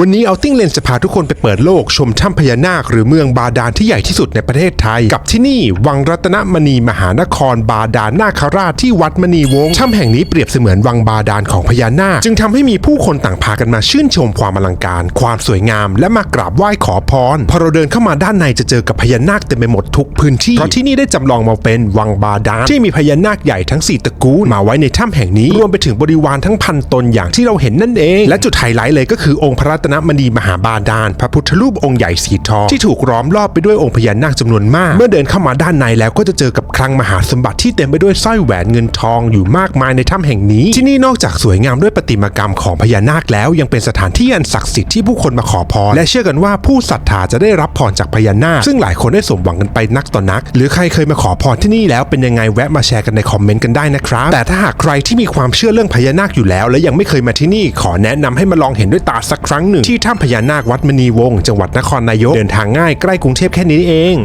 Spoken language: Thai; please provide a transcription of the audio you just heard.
วันนี้เอาติ้งเลนจะพาทุกคนไปเปิดโลกชมถ้ำพญานาคหรือเมืองบาดาลที่ใหญ่ที่สุดในประเทศไทย กับที่นี่วังรัตนมณีมหานครบาดาลนาคราชที่วัดมณีวงศ์ถ้ำแห่งนี้เปรียบเสมือนวังบาดาลของพญานาค จึงทำให้มีผู้คนต่างพากันมาชื่นชมความอลังการ ความสวยงาม และมากราบไหว้ขอพรพอเราเดินเข้ามาด้านในจะเจอกับพญานาคเต็มไปหมดทุกพื้นที่เพราะที่นี่ได้จำลองมาเป็นวังบาดาลที่มีพญานาคใหญ่ทั้งสี่ตระกูลมาไว้ในถ้ำแห่งนี้รวมไปถึงบริวารทั้งพันตนอย่างที่เราเห็นนั่นเอง และจุดไฮไลท์เลยก็คือองค์พระตนมณีมหาบาดาลพระพุทธรูปองค์ใหญ่สีทองที่ถูกล้อมรอบไปด้วยองค์พญานาคจำนวนมาก เมื่อเดินเข้ามาด้านในแล้วก็จะเจอกับคลังมหาสมบัติที่เต็มไปด้วยสร้อยแหวนเงินทองอยู่มากมายในถ้ำแห่งนี้ ที่นี่นอกจากสวยงามด้วยประติมากรรมของพญานาคแล้ว ยังเป็นสถานที่อันศักดิ์สิทธิ์ที่ผู้คนมาขอพรและเชื่อกันว่าผู้ศรัทธาจะได้รับพรจากพญานาค ซึ่งหลายคนได้สมหวังกันไปนักต่อนัก หรือใครเคยมาขอพรที่นี่แล้วเป็นยังไงแวะมาแชร์กันในคอมเมนต์กันได้นะครับ แต่ถ้าหากใครที่มีความเชื่อเรื่องพญานาคอยู่แล้ว และยังไม่เคยมาที่นี่ขอแนะนำให้มาลองเห็นด้วยตาสักครั้งหนึ่งที่ถ้ำพญานาควัดมณีวงศ์จังหวัดนครนายกเดินทางง่ายใกล้กรุงเทพแค่นี้เอง